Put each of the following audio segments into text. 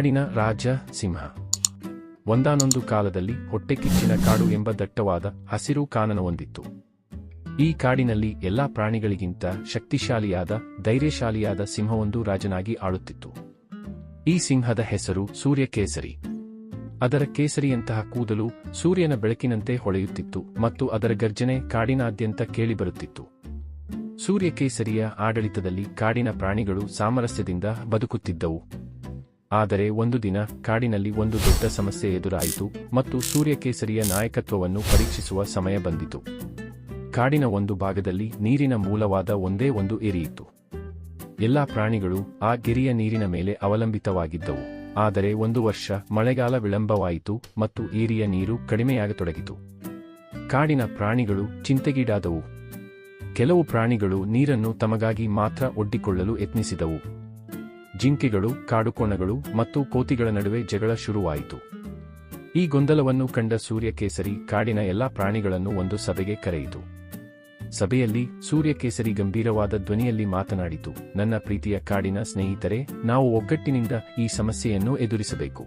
ಕಾಡಿನ ರಾಜ ಸಿಂಹ. ಒಂದಾನೊಂದು ಕಾಲದಲ್ಲಿ ಹೊಟ್ಟೆಕಿಚ್ಚಿನ ಕಾಡು ಎಂಬ ದಟ್ಟವಾದ ಹಸಿರು ಕಾನನವೊಂದಿತ್ತು ಈ ಕಾಡಿನಲ್ಲಿ ಎಲ್ಲಾ ಪ್ರಾಣಿಗಳಿಗಿಂತ ಶಕ್ತಿಶಾಲಿಯಾದ, ಧೈರ್ಯಶಾಲಿಯಾದ ಸಿಂಹವೊಂದು ರಾಜನಾಗಿ ಆಳುತ್ತಿತ್ತು. ಈ ಸಿಂಹದ ಹೆಸರು ಸೂರ್ಯಕೇಸರಿ. ಅದರ ಕೇಸರಿಯಂತಹ ಕೂದಲು ಸೂರ್ಯನ ಬೆಳಕಿನಂತೆ ಹೊಳೆಯುತ್ತಿತ್ತು ಮತ್ತು ಅದರ ಗರ್ಜನೆ ಕಾಡಿನಾದ್ಯಂತ ಕೇಳಿಬರುತ್ತಿತ್ತು. ಸೂರ್ಯಕೇಸರಿಯ ಆಡಳಿತದಲ್ಲಿ ಕಾಡಿನ ಪ್ರಾಣಿಗಳು ಸಾಮರಸ್ಯದಿಂದ ಬದುಕುತ್ತಿದ್ದವು. ಆದರೆ ಒಂದು ದಿನ ಕಾಡಿನಲ್ಲಿ ಒಂದು ದೊಡ್ಡ ಸಮಸ್ಯೆ ಎದುರಾಯಿತು ಮತ್ತು ಸೂರ್ಯಕೇಸರಿಯ ನಾಯಕತ್ವವನ್ನು ಪರೀಕ್ಷಿಸುವ ಸಮಯ ಬಂದಿತು. ಕಾಡಿನ ಒಂದು ಭಾಗದಲ್ಲಿ ನೀರಿನ ಮೂಲವಾದ ಒಂದೇ ಒಂದು ಏರಿಯಿತ್ತು. ಎಲ್ಲಾ ಪ್ರಾಣಿಗಳು ಆ ಗಿರಿಯ ನೀರಿನ ಮೇಲೆ ಅವಲಂಬಿತವಾಗಿದ್ದವು. ಆದರೆ ಒಂದು ವರ್ಷ ಮಳೆಗಾಲ ವಿಳಂಬವಾಯಿತು ಮತ್ತು ಏರಿಯ ನೀರು ಕಡಿಮೆಯಾಗತೊಡಗಿತು. ಕಾಡಿನ ಪ್ರಾಣಿಗಳು ಚಿಂತೆಗೀಡಾದವು. ಕೆಲವು ಪ್ರಾಣಿಗಳು ನೀರನ್ನು ತಮಗಾಗಿ ಮಾತ್ರ ಒಡ್ಡಿಕೊಳ್ಳಲು ಯತ್ನಿಸಿದವು. ಜಿಂಕೆಗಳು, ಕಾಡುಕೋಣಗಳು ಮತ್ತು ಕೋತಿಗಳ ನಡುವೆ ಜಗಳ ಶುರುವಾಯಿತು. ಈ ಗೊಂದಲವನ್ನು ಕಂಡ ಸೂರ್ಯಕೇಸರಿ ಕಾಡಿನ ಎಲ್ಲಾ ಪ್ರಾಣಿಗಳನ್ನು ಒಂದು ಸಭೆಗೆ ಕರೆಯಿತು. ಸಭೆಯಲ್ಲಿ ಸೂರ್ಯಕೇಸರಿ ಗಂಭೀರವಾದ ಧ್ವನಿಯಲ್ಲಿ ಮಾತನಾಡಿತು, ನನ್ನ ಪ್ರೀತಿಯ ಕಾಡಿನ ಸ್ನೇಹಿತರೆ, ನಾವು ಒಗ್ಗಟ್ಟಿನಿಂದ ಈ ಸಮಸ್ಯೆಯನ್ನು ಎದುರಿಸಬೇಕು.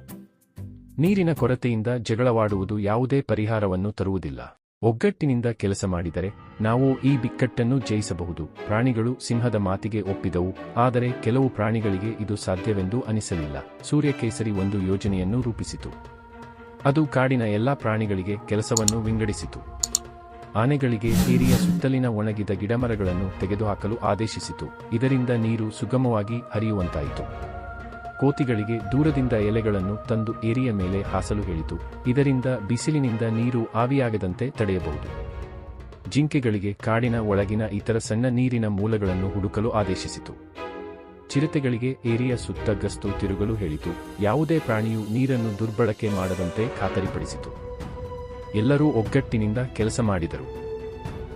ನೀರಿನ ಕೊರತೆಯಿಂದ ಜಗಳವಾಡುವುದು ಯಾವುದೇ ಪರಿಹಾರವನ್ನು ತರುವುದಿಲ್ಲ. ಒಗ್ಗಟ್ಟಿನಿಂದ ಕೆಲಸ ಮಾಡಿದರೆ ನಾವು ಈ ಬಿಕ್ಕಟ್ಟನ್ನು ಜಯಿಸಬಹುದು. ಪ್ರಾಣಿಗಳು ಸಿಂಹದ ಮಾತಿಗೆ ಒಪ್ಪಿದವು, ಆದರೆ ಕೆಲವು ಪ್ರಾಣಿಗಳಿಗೆ ಇದು ಸಾಧ್ಯವೆಂದು ಅನಿಸಲಿಲ್ಲ. ಸೂರ್ಯಕೇಸರಿ ಒಂದು ಯೋಜನೆಯನ್ನು ರೂಪಿಸಿತು. ಅದು ಕಾಡಿನ ಎಲ್ಲಾ ಪ್ರಾಣಿಗಳಿಗೆ ಕೆಲಸವನ್ನು ವಿಂಗಡಿಸಿತು. ಆನೆಗಳಿಗೆ ಏರಿಯ ಸುತ್ತಲಿನ ಒಣಗಿದ ಗಿಡಮರಗಳನ್ನು ತೆಗೆದುಹಾಕಲು ಆದೇಶಿಸಿತು. ಇದರಿಂದ ನೀರು ಸುಗಮವಾಗಿ ಹರಿಯುವಂತಾಯಿತು. ಕೋತಿಗಳಿಗೆ ದೂರದಿಂದ ಎಲೆಗಳನ್ನು ತಂದು ಏರಿಯ ಮೇಲೆ ಹಾಸಲು ಹೇಳಿತು. ಇದರಿಂದ ಬಿಸಿಲಿನಿಂದ ನೀರು ಆವಿಯಾಗದಂತೆ ತಡೆಯಬಹುದು. ಜಿಂಕೆಗಳಿಗೆ ಕಾಡಿನ ಒಳಗಿನ ಇತರ ಸಣ್ಣ ನೀರಿನ ಮೂಲಗಳನ್ನು ಹುಡುಕಲು ಆದೇಶಿಸಿತು. ಚಿರತೆಗಳಿಗೆ ಏರಿಯ ಸುತ್ತ ಗಸ್ತು ತಿರುಗಲು ಹೇಳಿತು. ಯಾವುದೇ ಪ್ರಾಣಿಯು ನೀರನ್ನು ದುರ್ಬಳಕೆ ಮಾಡದಂತೆ ಖಾತರಿಪಡಿಸಿತು. ಎಲ್ಲರೂ ಒಗ್ಗಟ್ಟಿನಿಂದ ಕೆಲಸ ಮಾಡಿದರು.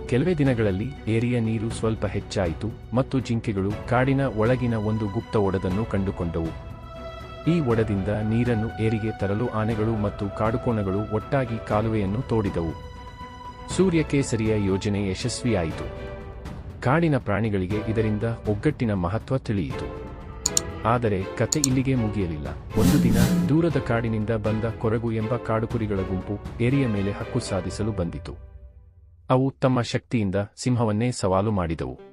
ಕೆಲವೇ ದಿನಗಳಲ್ಲಿ ಏರಿಯ ನೀರು ಸ್ವಲ್ಪ ಹೆಚ್ಚಾಯಿತು ಮತ್ತು ಜಿಂಕೆಗಳು ಕಾಡಿನ ಒಳಗಿನ ಒಂದು ಗುಪ್ತ ಒಡದನ್ನು ಕಂಡುಕೊಂಡವು. ಈ ಒಡದಿಂದ ನೀರನ್ನು ಏರಿಗೆ ತರಲು ಆನೆಗಳು ಮತ್ತು ಕಾಡುಕೋಣಗಳು ಒಟ್ಟಾಗಿ ಕಾಲುವೆಯನ್ನು ತೋಡಿದವು. ಸೂರ್ಯಕೇಸರಿಯ ಯೋಜನೆ ಯಶಸ್ವಿಯಾಯಿತು. ಕಾಡಿನ ಪ್ರಾಣಿಗಳಿಗೆ ಇದರಿಂದ ಒಗ್ಗಟ್ಟಿನ ಮಹತ್ವ ತಿಳಿಯಿತು. ಆದರೆ ಕತೆ ಇಲ್ಲಿಗೆ ಮುಗಿಯಲಿಲ್ಲ. ಒಂದು ದಿನ ದೂರದ ಕಾಡಿನಿಂದ ಬಂದ ಕೊರಗು ಎಂಬ ಕಾಡುಕುರಿಗಳ ಗುಂಪು ಏರಿಯ ಮೇಲೆ ಹಕ್ಕು ಸಾಧಿಸಲು ಬಂದಿತು. ಅವು ತಮ್ಮ ಶಕ್ತಿಯಿಂದ ಸಿಂಹವನ್ನೇ ಸವಾಲು ಮಾಡಿದವು.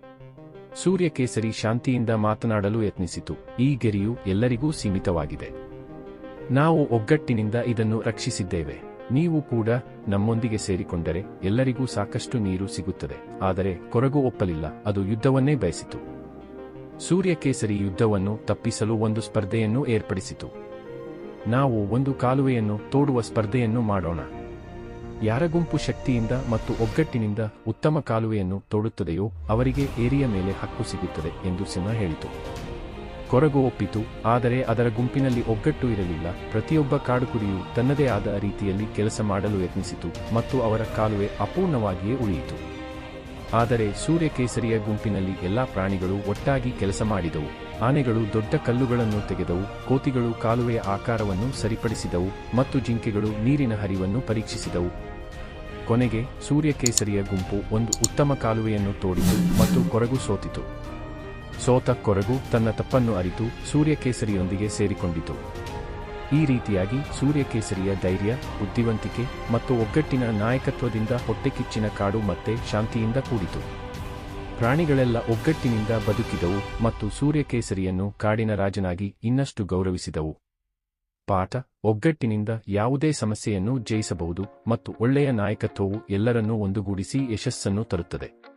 ಸೂರ್ಯಕೇಸರಿ ಶಾಂತಿಯಿಂದ ಮಾತನಾಡಲು ಯತ್ನಿಸಿತು. ಈ ಗೆರೆಯು ಎಲ್ಲರಿಗೂ ಸೀಮಿತವಾಗಿದೆ. ನಾವು ಒಗ್ಗಟ್ಟಿನಿಂದ ಇದನ್ನು ರಕ್ಷಿಸಿದ್ದೇವೆ. ನೀವು ಕೂಡ ನಮ್ಮೊಂದಿಗೆ ಸೇರಿಕೊಂಡರೆ ಎಲ್ಲರಿಗೂ ಸಾಕಷ್ಟು ನೀರು ಸಿಗುತ್ತದೆ. ಆದರೆ ಕೊರಗು ಒಪ್ಪಲಿಲ್ಲ. ಅದು ಯುದ್ಧವನ್ನೇ ಬಯಸಿತು. ಸೂರ್ಯಕೇಸರಿ ಯುದ್ಧವನ್ನು ತಪ್ಪಿಸಲು ಒಂದು ಸ್ಪರ್ಧೆಯನ್ನು ಏರ್ಪಡಿಸಿತು. ನಾವು ಒಂದು ಕಾಲುವೆಯನ್ನು ತೋಡುವ ಸ್ಪರ್ಧೆಯನ್ನು ಮಾಡೋಣ. ಯಾರ ಗುಂಪು ಶಕ್ತಿಯಿಂದ ಮತ್ತು ಒಗ್ಗಟ್ಟಿನಿಂದ ಉತ್ತಮ ಕಾಲುವೆಯನ್ನು ತೋಡುತ್ತದೆಯೋ ಅವರಿಗೆ ಏರಿಯ ಮೇಲೆ ಹಕ್ಕು ಸಿಗುತ್ತದೆ ಎಂದು ಸಿಂಹ ಹೇಳಿತು. ಕೊರಗು ಒಪ್ಪಿತು, ಆದರೆ ಅದರ ಗುಂಪಿನಲ್ಲಿ ಒಗ್ಗಟ್ಟು ಇರಲಿಲ್ಲ. ಪ್ರತಿಯೊಬ್ಬ ಕಾಡುಕುಡಿಯು ತನ್ನದೇ ಆದ ರೀತಿಯಲ್ಲಿ ಕೆಲಸ ಮಾಡಲು ಯತ್ನಿಸಿತು ಮತ್ತು ಅವರ ಕಾಲುವೆ ಅಪೂರ್ಣವಾಗಿಯೇ ಉಳಿಯಿತು. ಆದರೆ ಸೂರ್ಯಕೇಸರಿಯ ಗುಂಪಿನಲ್ಲಿ ಎಲ್ಲಾ ಪ್ರಾಣಿಗಳು ಒಟ್ಟಾಗಿ ಕೆಲಸ ಮಾಡಿದವು. ಆನೆಗಳು ದೊಡ್ಡ ಕಲ್ಲುಗಳನ್ನು ತೆಗೆದವು, ಕೋತಿಗಳು ಕಾಲುವೆಯ ಆಕಾರವನ್ನು ಸರಿಪಡಿಸಿದವು ಮತ್ತು ಜಿಂಕೆಗಳು ನೀರಿನ ಹರಿವನ್ನು ಪರೀಕ್ಷಿಸಿದವು. ಕೊನೆಗೆ ಸೂರ್ಯಕೇಸರಿಯ ಗುಂಪು ಒಂದು ಉತ್ತಮ ಕಾಲುವೆಯನ್ನು ತೋಡಿತು ಮತ್ತು ಕೊರಗು ಸೋತಿತು. ಸೋತ ಕೊರಗು ತನ್ನ ತಪ್ಪನ್ನು ಅರಿತು ಸೂರ್ಯಕೇಸರಿಯೊಂದಿಗೆ ಸೇರಿಕೊಂಡಿತು. ಈ ರೀತಿಯಾಗಿ ಸೂರ್ಯಕೇಸರಿಯ ಧೈರ್ಯ, ಬುದ್ಧಿವಂತಿಕೆ ಮತ್ತು ಒಗ್ಗಟ್ಟಿನ ನಾಯಕತ್ವದಿಂದ ಹೊಟ್ಟೆಕಿಚ್ಚಿನ ಕಾಡು ಮತ್ತೆ ಶಾಂತಿಯಿಂದ ಕೂಡಿತು. ಪ್ರಾಣಿಗಳೆಲ್ಲ ಒಗ್ಗಟ್ಟಿನಿಂದ ಬದುಕಿದವು ಮತ್ತು ಸೂರ್ಯಕೇಸರಿಯನ್ನು ಕಾಡಿನ ರಾಜನಾಗಿ ಇನ್ನಷ್ಟು ಗೌರವಿಸಿದವು. ಪಾಠ, ಒಗ್ಗಟ್ಟಿನಿಂದ ಯಾವುದೇ ಸಮಸ್ಯೆಯನ್ನು ಜಯಿಸಬಹುದು ಮತ್ತು ಒಳ್ಳೆಯ ನಾಯಕತ್ವವು ಎಲ್ಲರನ್ನೂ ಒಂದುಗೂಡಿಸಿ ಯಶಸ್ಸನ್ನು ತರುತ್ತದೆ.